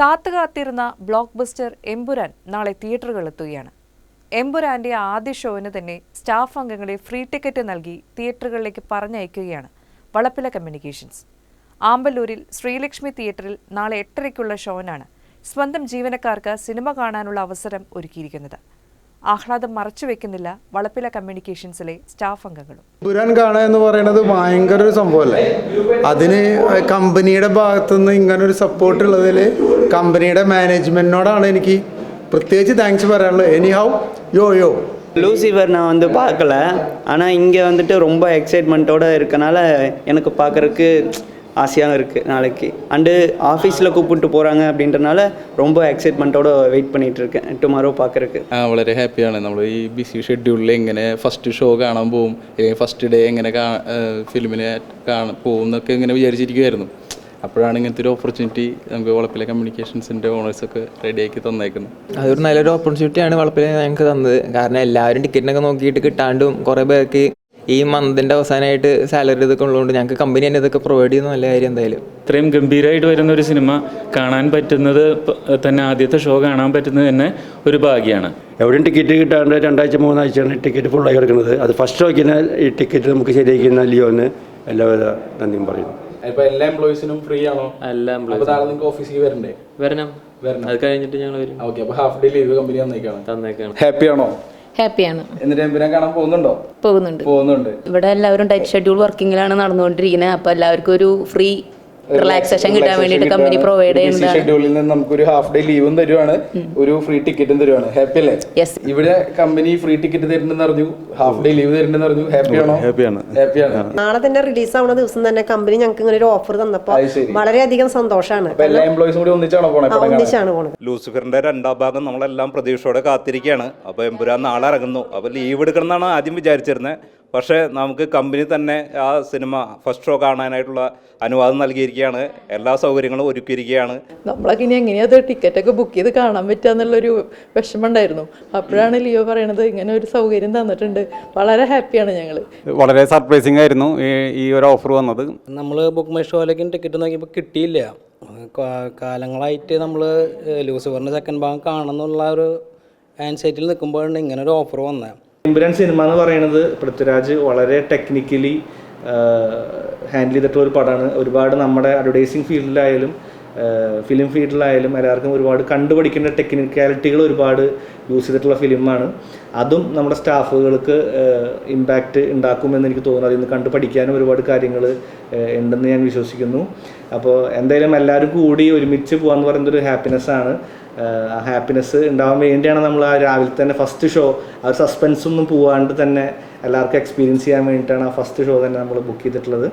കാത്തു കാത്തിരുന്ന block buster Empuraan നാളെ തിയേറ്ററുകളിലെത്തുകയാണ് എമ്പുരാന്റെ ആദ്യ ഷോവിന് തന്നെ സ്റ്റാഫ് അംഗങ്ങളെ ഫ്രീ ടിക്കറ്റ് നൽകി തിയേറ്ററുകളിലേക്ക് പറഞ്ഞയക്കുകയാണ് വളപ്പില കമ്മ്യൂണിക്കേഷൻസ്. ആമ്പല്ലൂരിൽ ശ്രീലക്ഷ്മി തിയേറ്ററിൽ നാളെ എട്ടരയ്ക്കുള്ള ഷോവിനാണ് സ്വന്തം ജീവനക്കാർക്ക് സിനിമ കാണാനുള്ള അവസരം ഒരുക്കിയിരിക്കുന്നത്. ആഹ്ലാദം മറച്ചുവെക്കുന്നില്ല വളപ്പില കമ്മ്യൂണിക്കേഷൻസിലെ സ്റ്റാഫ് അംഗങ്ങളും. പുരാൻ കാണുക എന്ന് പറയുന്നത് ഭയങ്കര ഒരു സംഭവമല്ലേ? അതിന് കമ്പനിയുടെ ഭാഗത്തുനിന്ന് ഇങ്ങനെ ഒരു സപ്പോർട്ട് ഉള്ളതിൽ കമ്പനിയുടെ മാനേജ്മെൻറ്റിനോടാണ് എനിക്ക് പ്രത്യേകിച്ച് താങ്ക്സ് പറയാനുള്ളത് എനി ഹൗ യോ യോ லூசிஃபர் நான் வந்து பார்க்கல ஆனால் இங்கே வந்துட்டு ரொம்ப எக்ஸைட்மெண்ட்டோடு இருக்கனால எனக்கு பார்க்குறக்கு ஆசையாக இருக்குது நாளைக்கு அண்டு ஆஃபீஸில் கூப்பிட்டு போகிறாங்க அப்படின்றனால ரொம்ப எக்ஸைட்மெண்ட்டோட வெயிட் பண்ணிகிட்டு இருக்கேன் டுமாரோ பார்க்குறக்கு ആ വളരെ ഹാപ്പിയാണ് നമ്മൾ ഈ ബിസി ഷെഡ്യൂളിൽ എങ്ങനെ ഫസ്റ്റ് ഷോ കാണാൻ പോവും അല്ലെങ്കിൽ ഫസ്റ്റ് ഡേ എങ്ങനെ കാ ഫിലിമിനെ കാണാൻ പോകും എന്നൊക്കെ ഇങ്ങനെ വിചാരിച്ചിരിക്കുമായിരുന്നു അപ്പോഴാണ് ഇങ്ങനത്തെ ഒരു ഓപ്പർച്യൂണിറ്റി നമുക്ക് വളപ്പിലെ കമ്മ്യൂണിക്കേഷൻസിന്റെ ഓണേഴ്സൊക്കെ റെഡിയാക്കി തന്നേക്കുന്നത്. അതൊരു നല്ലൊരു ഓപ്പർച്യൂണിറ്റിയാണ് വളപ്പിലെ ഞങ്ങൾക്ക് തന്നത്. കാരണം എല്ലാവരും ടിക്കറ്റിനൊക്കെ നോക്കിയിട്ട് കിട്ടാണ്ടും കുറേ പേർക്ക് ഈ മന്തിന്റെ അവസാനമായിട്ട് സാലറി ഇതൊക്കെ ഉള്ളതുകൊണ്ട് ഞങ്ങൾക്ക് കമ്പനി തന്നെ ഇതൊക്കെ പ്രൊവൈഡ് ചെയ്യുന്ന നല്ല കാര്യം എന്തായാലും. ഇത്രയും ഗംഭീരമായിട്ട് വരുന്ന ഒരു സിനിമ കാണാൻ പറ്റുന്നത് തന്നെ ആദ്യത്തെ ഷോ കാണാൻ പറ്റുന്നത് തന്നെ ഒരു ഭാഗ്യമാണ് എവിടെയും ടിക്കറ്റ് കിട്ടാണ്ട് രണ്ടാഴ്ച മൂന്നാഴ്ചയാണ് ടിക്കറ്റ് ഫുള്ളായി കിടക്കുന്നത്. അത് ഫസ്റ്റ് നോക്കിയാൽ ഈ ടിക്കറ്റ് നമുക്ക് ശരിയാക്കുന്ന ലിയോന് എല്ലാവിധ നന്ദിയും പറയുന്നു. ഇപ്പൊ എല്ലാ എംപ്ലോയീസിനും ഫ്രീ ആണോ? എല്ലാ അപ്പൊ നാളെ നിങ്ങൾക്ക് ഓഫീസിലേക്ക് വരണ്ടേ? വരണം. വരണം. അത് കഴിഞ്ഞിട്ട് ഞങ്ങൾ വരും. ഓക്കെ അപ്പൊ ഹാഫ് ഡേ ലീവ് കമ്പനി തന്നേക്കാണ്. തന്നേക്കാണ്. ഹാപ്പി ആണോ? ഹാപ്പിയാണ് എന്നിട്ട് എമ്പുരാൻ കാണാൻ പോകുന്നുണ്ടോ? പോകുന്നുണ്ട്. പോകുന്നുണ്ട്. ഇവിടെ എല്ലാവരും ടൈറ്റ് ഷെഡ്യൂൾ വർക്കിംഗിലാണ് നടന്നുകൊണ്ടിരിക്കുന്നത് അപ്പൊ എല്ലാവർക്കും ഒരു ഫ്രീ റിലാക്സേഷൻ കിട്ടാൻ വേണ്ടിയിട്ട് കമ്പനി പ്രൊവൈഡ് ചെയ്യുന്നതാണ് ഷെഡ്യൂളിൽ നിന്ന് നമുക്ക് ഒരു ഹാഫ് ഡേ ലീവും തരുവാണ്. ഒരു ഫ്രീ ടിക്കറ്റും തരുവാണ്. ഹാപ്പി അല്ലേ? Yes. ഇവിടെ കമ്പനി ഫ്രീ ടിക്കറ്റ് തരുന്നെന്ന് അറിഞ്ഞു. ഹാഫ് ഡേ ലീവ് തരുന്നെന്ന് അറിഞ്ഞു. ഹാപ്പി ആണോ? ഹാപ്പിയാണ് ഹാപ്പിയാണ് നാളെ തന്നെ റിലീസ് ആവുന്ന ദിവസം തന്നെ കമ്പനി ഞങ്ങൾക്ക് ഇങ്ങനെ ഒരു ഓഫർ തന്നപ്പോൾ വളരെ അധികം വളരെയധികം സന്തോഷമാണ് എല്ലാ എംപ്ലോയീസും കൂടി ഒന്നിച്ചാണോ പോണേ? പടം കാണാൻ? ഒന്നിച്ചാണ് പോണത്. ലൂസിഫറിന്റെ രണ്ടാം ഭാഗം നമ്മളെല്ലാം പ്രതീക്ഷയോടെ കാത്തിരിക്കുകയാണ്. അപ്പോൾ എമ്പുരാൻ നാളെ ഇറങ്ങുന്നു. അപ്പോൾ ലീവ് എടുക്കണം എന്നാണ് ആദ്യം വിചാരിച്ചിരുന്നത് പക്ഷേ നമുക്ക് കമ്പനി തന്നെ ആ സിനിമ ഫസ്റ്റ് ഷോ കാണാനായിട്ടുള്ള അനുവാദം നൽകിയിരിക്കുകയാണ്. എല്ലാ സൗകര്യങ്ങളും ഒരുക്കിയിരിക്കുകയാണ്. നമ്മളൊക്കെ ഇനി എങ്ങനെയാ അത് ടിക്കറ്റൊക്കെ ബുക്ക് ചെയ്ത് കാണാൻ പറ്റുക എന്നുള്ളൊരു വിഷമമുണ്ടായിരുന്നു. അപ്പോഴാണ് ലിയോ പറയണത് ഇങ്ങനെ ഒരു സൗകര്യം തന്നിട്ടുണ്ട്. വളരെ ഹാപ്പിയാണ് ഞങ്ങൾ വളരെ സർപ്രൈസിങ് ആയിരുന്നു ഈ ഒരു ഓഫർ വന്നത്. നമ്മൾ ബുക്ക് മൈ ഷോയിലേക്ക് ടിക്കറ്റ് നോക്കിയപ്പോൾ കിട്ടിയില്ല. കാലങ്ങളായിട്ട് നമ്മൾ ലൂസിഫറിന്റെ സെക്കൻഡ് ഭാഗം കാണുന്നുള്ള ഒരു ആൻസൈറ്റിൽ നിൽക്കുമ്പോഴാണ് ഇങ്ങനെ ഒരു ഓഫർ വന്നത് എമ്പുരാൻ സിനിമ എന്ന് പറയുന്നത് പൃഥ്വിരാജ് വളരെ ടെക്നിക്കലി ഹാൻഡിൽ ചെയ്തിട്ടുള്ള ഒരു പടമാണ്. ഒരുപാട് നമ്മുടെ അഡ്വർടൈസിങ് ഫീൽഡിലായാലും ഫിലിം ഫീൽഡിലായാലും എല്ലാവർക്കും ഒരുപാട് കണ്ടുപഠിക്കേണ്ട ടെക്നിക്കാലിറ്റികൾ ഒരുപാട് യൂസ് ചെയ്തിട്ടുള്ള ഫിലിമാണ് അതും നമ്മുടെ സ്റ്റാഫുകൾക്ക് ഇമ്പാക്റ്റ് ഉണ്ടാക്കുമെന്ന് എനിക്ക് തോന്നുന്നു. അതിൽ നിന്ന് കണ്ടു പഠിക്കാനും ഒരുപാട് കാര്യങ്ങൾ ഉണ്ടെന്ന് ഞാൻ വിശ്വസിക്കുന്നു. അപ്പോൾ എന്തായാലും എല്ലാവരും കൂടി ഒരുമിച്ച് പോകാമെന്ന് പറയുന്നത് ഒരു ഹാപ്പിനെസ്സാണ് ആ ഹാപ്പിനെസ് ഉണ്ടാവാൻ വേണ്ടിയാണ് നമ്മൾ ആ രാവിലെ തന്നെ ഫസ്റ്റ് ഷോ ആ സസ്പെൻസ് ഒന്നും പോവാണ്ട് തന്നെ എല്ലാവർക്കും എക്സ്പീരിയൻസ് ചെയ്യാൻ വേണ്ടിയിട്ടാണ് ആ ഫസ്റ്റ് ഷോ തന്നെ നമ്മൾ ബുക്ക് ചെയ്തിട്ടുള്ളത്.